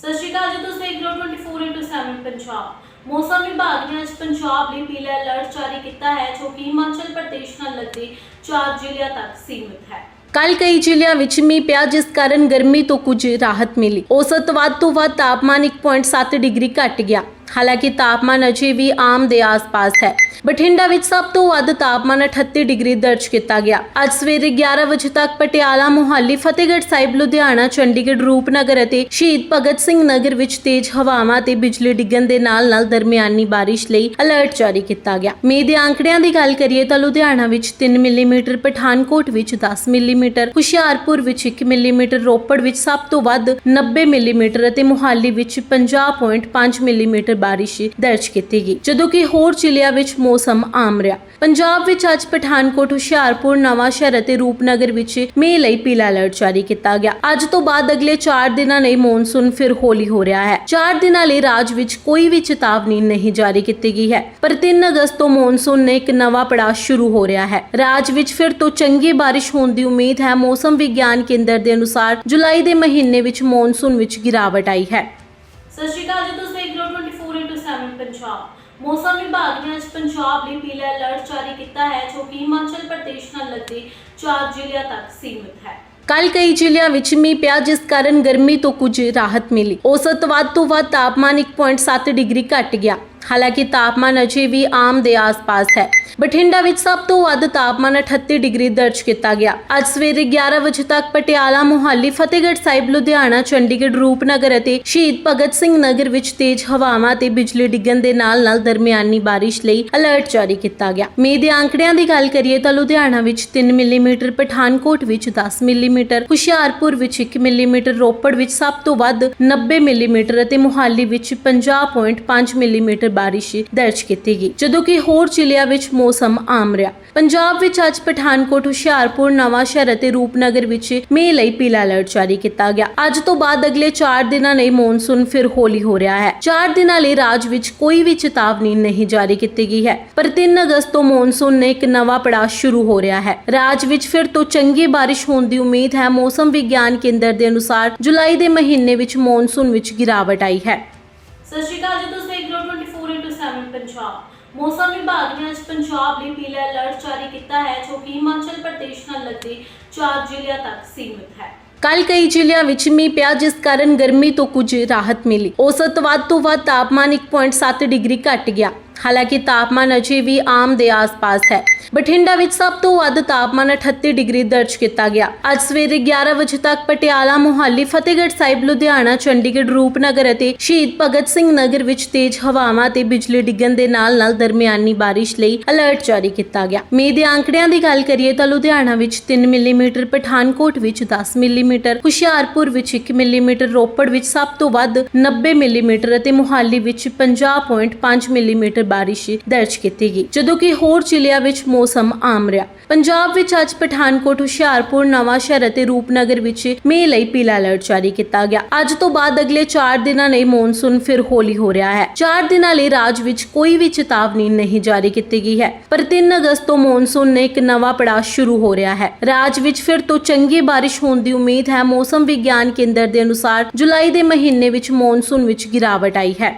ਸਤਿ ਸ਼੍ਰੀ ਅਕਾਲ ਜੀ, ਤੁਸੀਂ ਦੇਖ ਰਹੇ ਹੋ 24/7 ਪੰਜਾਬ। ਮੌਸਮ ਵਿਭਾਗ ਨੇ ਅੱਜ ਪੰਜਾਬ ਲਈ ਪੀਲਾ ਅਲਰਟ ਜਾਰੀ ਕੀਤਾ ਹੈ, ਜੋ ਕਿ ਹਿਮਾਚਲ ਪ੍ਰਦੇਸ਼ ਨਾਲ ਲੱਗਦੇ ਚਾਰ ਜ਼ਿਲ੍ਹਿਆਂ ਤੱਕ ਸੀਮਿਤ ਹੈ। ਕੱਲ ਕਈ ਜ਼ਿਲ੍ਹਿਆਂ ਵਿੱਚ ਮੀਂਹ ਪਿਆ, ਜਿਸ ਕਾਰਨ ਗਰਮੀ ਤੋਂ ਕੁਝ ਰਾਹਤ ਮਿਲੀ। ਔਸਤ ਵੱਧ ਤੋਂ ਵੱਧ ਤਾਪਮਾਨ 1.7 ਡਿਗਰੀ ਘਟ ਗਿਆ। ਹਾਲਾਂਕਿ ਤਾਪਮਾਨ ਅਜੇ ਵੀ ਆਮ ਦੇ ਆਸ-ਪਾਸ ਹੈ। ਬਠਿੰਡਾ ਵਿੱਚ ਸਭ ਤੋਂ ਵੱਧ ਤਾਪਮਾਨ 38 ਡਿਗਰੀ ਦਰਜ ਕੀਤਾ ਗਿਆ। ਅੱਜ ਸਵੇਰੇ 11 ਵਜੇ ਤੱਕ ਪਟਿਆਲਾ, ਮੁਹਾਲੀ, ਫਤਿਹਗੜ੍ਹ ਸਾਹਿਬ, ਲੁਧਿਆਣਾ, ਚੰਡੀਗੜ੍ਹ, ਰੂਪਨਗਰ ਅਤੇ ਸ਼ਹੀਦ ਭਗਤ ਸਿੰਘ ਨਗਰ ਵਿੱਚ ਤੇਜ਼ ਹਵਾਵਾਂ ਤੇ ਬਿਜਲੀ ਡਿੱਗਣ ਦੇ ਨਾਲ-ਨਾਲ ਦਰਮਿਆਨੀ ਬਾਰਿਸ਼ ਲਈ ਅਲਰਟ ਜਾਰੀ ਕੀਤਾ ਗਿਆ। ਮੀਂਹ ਦੇ ਅੰਕੜਿਆਂ ਦੀ ਗੱਲ ਕਰੀਏ ਤਾਂ ਲੁਧਿਆਣਾ ਵਿੱਚ 3 ਮਿਲੀਮੀਟਰ, ਪਠਾਨਕੋਟ ਵਿੱਚ 10 ਮਿਲੀਮੀਟਰ, ਹੁਸ਼ਿਆਰਪੁਰ ਵਿੱਚ 1 ਮਿਲੀਮੀਟਰ, ਰੋਪੜ ਵਿੱਚ ਸਭ ਤੋਂ ਵੱਧ 90 ਮਿਲੀਮੀਟਰ ਅਤੇ ਮੁਹਾਲੀ ਵਿੱਚ 50.5 ਮਿਲੀਮੀਟਰ ਬਾਰਿਸ਼ ਦਰਜ ਕੀਤੀ ਗਈ, ਜਦੋਂ ਕਿ ਹੋਰ ਜ਼ਿਲ੍ਹਿਆਂ ਵਿੱਚ ਮੌਸਮ ਆਮ ਰਿਹਾ। ਪੰਜਾਬ ਵਿੱਚ ਅੱਜ ਪਠਾਨਕੋਟ, ਹੁਸ਼ਿਆਰਪੁਰ, ਨਵਾਂ ਸ਼ਹਿਰ ਅਤੇ ਰੂਪਨਗਰ ਵਿੱਚ ਮੀਂਹ ਲਈ ਪੀਲਾ ਅਲਰਟ ਜਾਰੀ ਕੀਤਾ ਗਿਆ। ਅੱਜ ਤੋਂ ਬਾਅਦ ਅਗਲੇ 4 ਦਿਨਾਂ ਲਈ ਮੌਨਸੂਨ ਫਿਰ ਹੌਲੀ ਹੋ ਰਿਹਾ ਹੈ। 4 ਦਿਨਾਂ ਲਈ ਰਾਜ ਵਿੱਚ ਕੋਈ ਵੀ ਚੇਤਾਵਨੀ ਨਹੀਂ ਜਾਰੀ ਕੀਤੀ ਗਈ ਹੈ, ਪਰ 3 ਅਗਸਤ ਤੋਂ ਮੌਨਸੂਨ ਨੇ ਇੱਕ ਨਵਾਂ ਪੜਾਅ ਸ਼ੁਰੂ ਹੋ ਰਿਹਾ ਹੈ। ਰਾਜ ਵਿੱਚ ਫਿਰ ਤੋਂ ਚੰਗੀ ਬਾਰਿਸ਼ ਹੋਣ ਦੀ ਉਮੀਦ ਹੈ। ਮੌਸਮ ਵਿਗਿਆਨ ਕੇਂਦਰ ਦੇ ਅਨੁਸਾਰ ਜੁਲਾਈ ਦੇ ਮਹੀਨੇ ਵਿੱਚ ਮੌਨਸੂਨ ਵਿੱਚ ਗਿਰਾਵਟ ਆਈ ਹੈ। ਸਤਿ ਸ਼੍ਰੀ ਅਕਾਲ ਜੀ ਤੁਸੀਂ ਦੇਖ ਰਹੇ ਹੋ 24/7 ਪੰਜਾਬ। ਮੌਸਮ ਵਿਭਾਗ ਨੇ ਅੱਜ ਪੰਜਾਬ ਲਈ ਪੀਲਾ ਅਲਰਟ ਜਾਰੀ ਕੀਤਾ ਹੈ, ਜੋ ਕਿ ਹਿਮਾਚਲ ਪ੍ਰਦੇਸ਼ ਨਾਲ ਲੱਗਦੇ ਚਾਰ ਜ਼ਿਲ੍ਹਿਆਂ ਤੱਕ ਸੀਮਿਤ ਹੈ। ਕੱਲ ਕਈ ਜ਼ਿਲ੍ਹਿਆਂ ਵਿੱਚ ਮੀਂਹ ਪਿਆ, ਜਿਸ ਕਾਰਨ ਗਰਮੀ ਤੋਂ ਕੁਝ ਰਾਹਤ ਮਿਲੀ। ਔਸਤ ਵੱਧ ਤੋਂ ਵੱਧ ਤਾਪਮਾਨ 1.7 ਡਿਗਰੀ ਘਟ ਗਿਆ। ਹਾਲਾਂਕਿ ਤਾਪਮਾਨ ਅਜੇ ਵੀ ਆਮ ਦੇ ਆਸ-ਪਾਸ ਹੈ। ਬਠਿੰਡਾ ਵਿੱਚ ਸਭ ਤੋਂ ਵੱਧ ਤਾਪਮਾਨ 38 ਡਿਗਰੀ ਦਰਜ ਕੀਤਾ ਗਿਆ। ਅੱਜ ਸਵੇਰੇ 11 ਵਜੇ ਤੱਕ ਪਟਿਆਲਾ, ਮੁਹਾਲੀ, ਫਤਿਹਗੜ੍ਹ ਸਾਹਿਬ, ਲੁਧਿਆਣਾ, ਚੰਡੀਗੜ੍ਹ, ਰੂਪਨਗਰ ਅਤੇ ਸ਼ਹੀਦ ਭਗਤ ਸਿੰਘ ਨਗਰ ਵਿੱਚ ਤੇਜ਼ ਹਵਾਵਾਂ ਤੇ ਬਿਜਲੀ ਡਿੱਗਣ ਦੇ ਨਾਲ-ਨਾਲ ਦਰਮਿਆਨੀ ਬਾਰਿਸ਼ ਲਈ ਅਲਰਟ ਜਾਰੀ ਕੀਤਾ ਗਿਆ। ਮੀਂਹ ਦੇ ਅੰਕੜਿਆਂ ਦੀ ਗੱਲ ਕਰੀਏ ਤਾਂ ਲੁਧਿਆਣਾ ਵਿੱਚ 3 ਮਿਲੀਮੀਟਰ, ਪਠਾਨਕੋਟ ਵਿੱਚ 10 ਮਿਲੀਮੀਟਰ, ਹੁਸ਼ਿਆਰਪੁਰ ਵਿੱਚ 1 ਮਿਲੀਮੀਟਰ, ਰੋਪੜ ਵਿੱਚ ਸਭ ਤੋਂ ਵੱਧ 90 ਮਿਲੀਮੀਟਰ ਅਤੇ ਮੁਹਾਲੀ ਵਿੱਚ 50.5 ਮਿਲੀਮੀਟਰ ਬਾਰਿਸ਼ ਦਰਜ ਕੀਤੀ ਗਈ, ਜਦੋਂ ਕਿ ਹੋਰ ਜ਼ਿਲ੍ਹਿਆਂ ਵਿੱਚ ਮੌਸਮ ਆਮ ਰਿਹਾ। ਪੰਜਾਬ ਵਿੱਚ ਅੱਜ ਪਠਾਨਕੋਟ, ਹੁਸ਼ਿਆਰਪੁਰ, ਨਵਾਂ ਸ਼ਹਿਰ ਅਤੇ ਰੂਪਨਗਰ ਵਿੱਚ ਮੀਂਹ ਲਈ ਪੀਲਾ ਅਲਰਟ ਜਾਰੀ ਕੀਤਾ ਗਿਆ। ਅੱਜ ਤੋਂ ਬਾਅਦ ਅਗਲੇ 4 ਦਿਨਾਂ ਲਈ ਮੌਨਸੂਨ ਫਿਰ ਹੌਲੀ ਹੋ ਰਿਹਾ ਹੈ। 4 ਦਿਨਾਂ ਲਈ ਰਾਜ ਵਿੱਚ ਕੋਈ ਵੀ ਚੇਤਾਵਨੀ ਨਹੀਂ ਜਾਰੀ ਕੀਤੀ ਗਈ ਹੈ। ਪਰ 3 ਅਗਸਤ ਤੋਂ ਮੌਨਸੂਨ ਨੇ ਇੱਕ ਨਵਾਂ ਪੜਾਅ ਸ਼ੁਰੂ ਹੋ ਰਿਹਾ ਹੈ। ਰਾਜ ਵਿੱਚ ਫਿਰ ਤੋਂ ਚੰਗੀ ਬਾਰਿਸ਼ ਹੋਣ ਦੀ ਉਮੀਦ ਹੈ। ਮੌਸਮ ਵਿਗਿਆਨ ਕੇਂਦਰ ਦੇ ਅਨੁਸਾਰ ਜੁਲਾਈ ਦੇ ਮਹੀਨੇ ਵਿੱਚ ਮੌਨਸੂਨ ਵਿੱਚ ਗਿਰਾਵਟ ਆਈ ਹੈ। ਸਤਿ ਸ਼੍ਰੀ ਅਕਾਲ ਜੀ, ਤੁਸੀਂ ਪੰਜਾਬ। ਮੌਸਮ ਵਿਭਾਗ ਨੇ ਅੱਜ ਪੰਜਾਬ ਲਈ ਪੀਲਾ ਅਲਰਟ ਜਾਰੀ ਕੀਤਾ ਹੈ, ਜੋ ਕਿ ਹਿਮਾਚਲ ਪ੍ਰਦੇਸ਼ ਨਾਲ ਲੱਗਦੇ ਚਾਰ ਜ਼ਿਲ੍ਹਿਆਂ ਤੱਕ ਸੀਮਿਤ ਹੈ। ਕੱਲ ਕਈ ਜ਼ਿਲ੍ਹਿਆਂ ਵਿੱਚ ਮੀਂਹ ਪਿਆ, ਜਿਸ ਕਾਰਨ ਗਰਮੀ ਤੋਂ ਕੁਝ ਰਾਹਤ ਮਿਲੀ। ਔਸਤ ਵੱਧ ਤੋਂ ਵੱਧ ਤਾਪਮਾਨ 1.7 ਡਿਗਰੀ ਘਟ ਗਿਆ। ਹਾਲਾਂਕਿ ਤਾਪਮਾਨ ਅਜੇ ਵੀ ਆਮ ਦੇ ਆਸ-ਪਾਸ ਹੈ। ਬਠਿੰਡਾ ਵਿੱਚ ਸਭ ਤੋਂ ਵੱਧ ਤਾਪਮਾਨ 38 ਡਿਗਰੀ ਦਰਜ ਕੀਤਾ ਗਿਆ। ਅੱਜ ਸਵੇਰੇ 11 ਵਜੇ ਤੱਕ ਪਟਿਆਲਾ, ਮੁਹਾਲੀ, ਫਤਿਹਗੜ੍ਹ ਸਾਹਿਬ, ਲੁਧਿਆਣਾ, ਚੰਡੀਗੜ੍ਹ, ਰੂਪਨਗਰ ਅਤੇ ਸ਼ਹੀਦ ਭਗਤ ਸਿੰਘ ਨਗਰ ਵਿੱਚ ਤੇਜ਼ ਹਵਾਵਾਂ ਤੇ ਬਿਜਲੀ ਡਿੱਗਣ ਦੇ ਨਾਲ-ਨਾਲ ਦਰਮਿਆਨੀ ਬਾਰਿਸ਼ ਲਈ ਅਲਰਟ ਜਾਰੀ ਕੀਤਾ ਗਿਆ। ਮੀਂਹ ਦੇ ਅੰਕੜਿਆਂ ਦੀ ਗੱਲ ਕਰੀਏ ਤਾਂ ਲੁਧਿਆਣਾ ਵਿੱਚ 3 ਮਿਲੀਮੀਟਰ, ਪਠਾਨਕੋਟ ਵਿੱਚ 10 ਮਿਲੀਮੀਟਰ, ਹੁਸ਼ਿਆਰਪੁਰ ਵਿੱਚ 1 ਮਿਲੀਮੀਟਰ, ਰੋਪੜ ਵਿੱਚ ਸਭ ਤੋਂ ਵੱਧ 90 ਮਿਲੀਮੀਟਰ ਅਤੇ ਮੁਹਾਲੀ ਵਿੱਚ 50.5 ਮਿਲੀਮੀਟਰ ਬਾਰਿਸ਼ ਦਰਜ ਕੀਤੀ ਗਈ, ਜਦੋਂ ਕਿ ਹੋਰ ਜ਼ਿਲ੍ਹਿਆਂ ਵਿੱਚ ਮੌਸਮ ਆਮ ਰਿਹਾ। ਪੰਜਾਬ ਵਿੱਚ ਅੱਜ ਪਠਾਨਕੋਟ, ਹੁਸ਼ਿਆਰਪੁਰ, ਨਵਾਂ ਸ਼ਹਿਰ ਅਤੇ ਰੂਪਨਗਰ ਵਿੱਚ ਮੀਂਹ ਲਈ ਪੀਲਾ ਅਲਰਟ ਜਾਰੀ ਕੀਤਾ ਗਿਆ। ਅੱਜ ਤੋਂ ਬਾਅਦ ਅਗਲੇ 4 ਦਿਨਾਂ ਲਈ ਮੌਨਸੂਨ ਫਿਰ ਹੌਲੀ ਹੋ ਰਿਹਾ ਹੈ। 4 ਦਿਨਾਂ ਲਈ ਰਾਜ ਵਿੱਚ ਕੋਈ ਵੀ ਚੇਤਾਵਨੀ ਨਹੀਂ ਜਾਰੀ ਕੀਤੀ ਗਈ ਹੈ, ਪਰ 3 ਅਗਸਤ ਤੋਂ ਮੌਨਸੂਨ ਨੇ ਇੱਕ ਨਵਾਂ ਪੜਾਅ ਸ਼ੁਰੂ ਹੋ ਰਿਹਾ ਹੈ। ਰਾਜ ਵਿੱਚ ਫਿਰ ਤੋਂ ਚੰਗੀ ਬਾਰਿਸ਼ ਹੋਣ ਦੀ ਉਮੀਦ ਹੈ। ਮੌਸਮ ਵਿਗਿਆਨ ਕੇਂਦਰ ਦੇ ਅਨੁਸਾਰ ਜੁਲਾਈ ਦੇ ਮਹੀਨੇ ਵਿੱਚ ਮੌਨਸੂਨ ਵਿੱਚ ਗਿਰਾਵਟ ਆਈ ਹੈ।